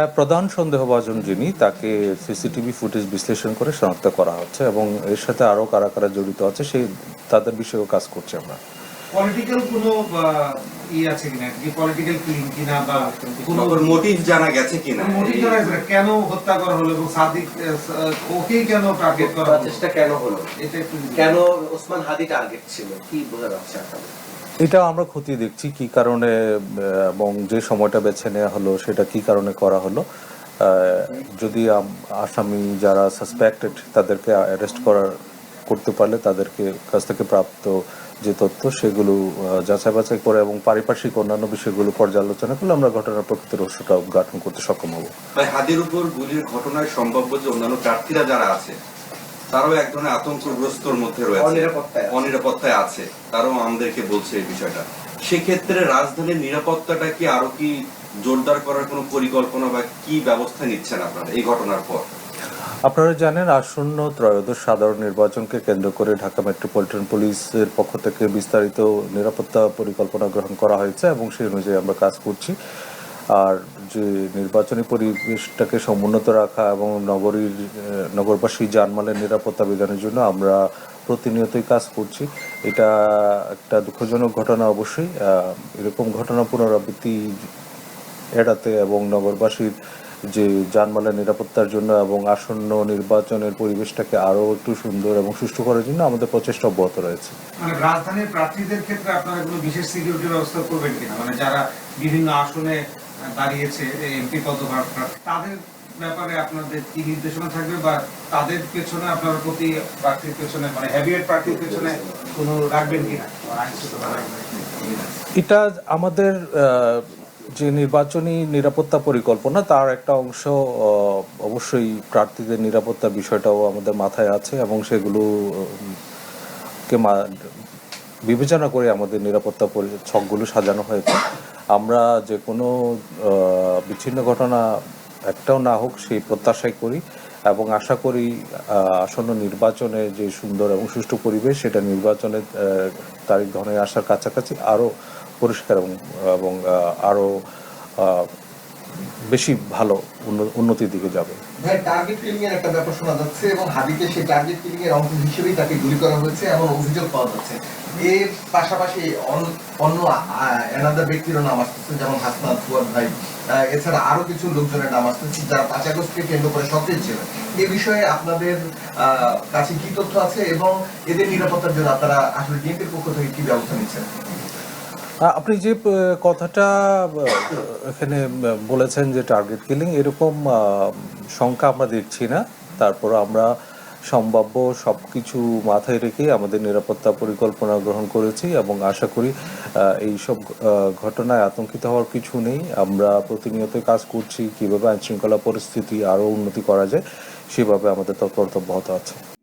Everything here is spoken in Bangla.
প্রধান সন্দেহভাজন যিনি তাকে সিসিটিভি ফুটেজ বিশ্লেষণ করে শনাক্ত করা হচ্ছে এবং এর সাথে আরও কারা কারা জড়িত আছে সেই তাদের বিষয়েও কাজ করছি আমরা। পলিটিক্যাল কোনো ই আছে কিনা? কি পলিটিক্যাল ক্লিন কিনা বা কোনো মোটিভ জানা গেছে কিনা? মোটিভ জানা গেছে কেন হত্যা করা হলো এবং সাদিক ওকেই কেন টার্গেট করা চেষ্টা কেন হলো? এটা কেন ওসমান হাদি টার্গেট ছিল? কি বোঝা যাচ্ছে আপনাদের? এটা আমরা খতিয়ে দেখছি কি কারণে এবং যে সময়টা বেছে নেওয়া হলো সেটা কি কারণে করা হলো। যদি আসামি যারা সাসপেক্টেড তাদেরকে অ্যারেস্ট করার, করতে পারলে তাদেরকে কাছ থেকে প্রাপ্ত যে তথ্য সেগুলো যাচাই বাছাই করে এবং পারিপার্শ্বিক অন্যান্য বিষয়গুলো পর্যালোচনা করলে আমরা ঘটনার প্রকৃত রহস্যটা উদ্ঘাটন করতে সক্ষম হব। হাদির উপর গুলির ঘটনায় সম্ভাব্য যে অন্যান্য প্রার্থীরা যারা আছে তারাও এক ধরনের আতঙ্কগ্রস্তর মধ্যে রয়েছে। অনিরাপত্তায় আছে। তারাও আমাদেরকে বলছে এই বিষয়টা। সেক্ষেত্রে রাজধানীর নিরাপত্তাটা কি আরও কি জোরদার করার কোনো পরিকল্পনা বা কি ব্যবস্থা নিচ্ছেন আপনারা এই ঘটনার পর? আপনারা জানেন আসন্ন ত্রয়োদশ সাধারণ নির্বাচনকে কেন্দ্র করে ঢাকা মেট্রোপলিটন পুলিশের পক্ষ থেকে বিস্তারিত নিরাপত্তা পরিকল্পনা গ্রহণ করা হয়েছে এবং সেই অনুযায়ী আমরা কাজ করছি। আর যে নির্বাচনী পরিবেশটাকে সমুন্নত রাখা এবং নগরীর, নগরবাসী জানমালের নিরাপত্তা বিধানের জন্য আমরা প্রতিনিয়তই কাজ করছি। এটা একটা দুঃখজনক ঘটনা অবশ্যই। এরকম ঘটনা পুনরাবৃত্তি এড়াতে এবং নগরবাসীর যে যানমালের নিরাপত্তার জন্য এবং আসন্ন নির্বাচনের পরিবেশটাকে আরও একটু সুন্দর এবং সুষ্ঠু করার জন্য আমাদের প্রচেষ্টা অব্যাহত রয়েছে। মানে রাজধানীর প্রার্থীদের ক্ষেত্রে আপনারা কোনো বিশেষ সিকিউরিটি ব্যবস্থা করবেন কিনা? মানে যারা বিভিন্ন আসনে দাঁড়িয়েছে এমপি পদভার তাদের ব্যাপারে আপনাদের কি নির্দেশনা থাকবে বা তাদের পেছনে আপনার প্রতি প্রার্থীর পেছনে মানে হ্যাভিয়েট প্রার্থীর পেছনে কোনো রাখবেন কিনা? এটা আমাদের যে নির্বাচনী নিরাপত্তা পরিকল্পনা, তার একটা অংশ অবশ্যই প্রার্থীদের নিরাপত্তা বিষয়টাও আমাদের মাথায় আছে এবং সেগুলো কে বিবেচনা করে আমাদের নিরাপত্তা ছকগুলো সাজানো হয়েছে আমরা যে কোনো বিচ্ছিন্ন ঘটনা একটাও না হোক সেই প্রত্যাশাই করি এবং আশা করি আসন্ন নির্বাচনে যে সুন্দর এবং সুষ্ঠু পরিবেশ সেটা নির্বাচনের তারিখ ধরে আসার কাছাকাছি আরও পরিষ্কার এবং এবং আরও বেশি ভালো উন্নতির দিকে যাবে। ভাই টার্গেট কিলিং এর একটা ব্যাপার শোনা যাচ্ছে এবং হাদিকে সেই টার্গেট কিলিং এর অংশ হিসেবেই তাকে গুলি করা হয়েছে এমন অভিযোগ পাওয়া যাচ্ছে। পাশাপাশি অন্য এনাদার ব্যক্তিরও নাম আসতেছে, যেমন ফুয়াদ ভাই। এছাড়া আরও কিছু লোকজনের নাম আসতেছে, যারা পাঁচ আগস্টকে কেন্দ্র করে সক্রিয় ছিল। এই বিষয়ে আপনাদের কাছে কি তথ্য আছে এবং এদের নিরাপত্তার জন্য আপনারা আসলে পক্ষ থেকে কি ব্যবস্থা নিচ্ছেন? আপনি যে কথাটা এখানে বলেছেন যে টার্গেট কিলিং এরকম সংখ্যা আমরা দেখছি না। তারপর আমরা সম্ভাব্য সব কিছু মাথায় রেখে আমাদের নিরাপত্তা পরিকল্পনা গ্রহণ করেছি এবং আশা করি এই সব ঘটনায় আতঙ্কিত হওয়ার কিছু নেই। আমরা প্রতিনিয়ত কাজ করছি, কীভাবে আইন শৃঙ্খলা পরিস্থিতি আরও উন্নতি করা যায়, সেভাবে আমাদের তৎপরতা অব্যাহত আছে।